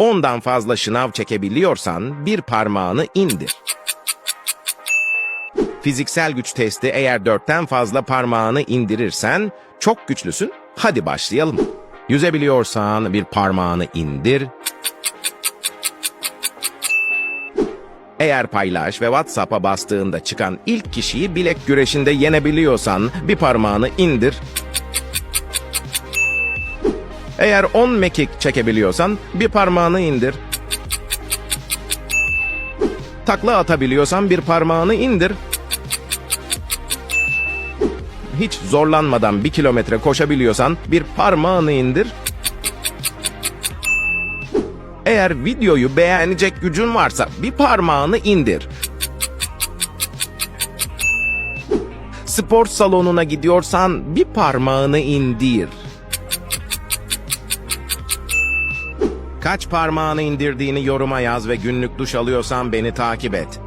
10'dan fazla şınav çekebiliyorsan bir parmağını indir. Fiziksel güç testi eğer 4'ten fazla parmağını indirirsen çok güçlüsün. Hadi başlayalım. Yüzebiliyorsan bir parmağını indir. Eğer paylaş ve WhatsApp'a bastığında çıkan ilk kişiyi bilek güreşinde yenebiliyorsan bir parmağını indir. Eğer 10 mekik çekebiliyorsan bir parmağını indir. Takla atabiliyorsan bir parmağını indir. Hiç zorlanmadan bir kilometre koşabiliyorsan bir parmağını indir. Eğer videoyu beğenecek gücün varsa bir parmağını indir. Spor salonuna gidiyorsan bir parmağını indir. Kaç parmağını indirdiğini yoruma yaz ve günlük duş alıyorsan beni takip et.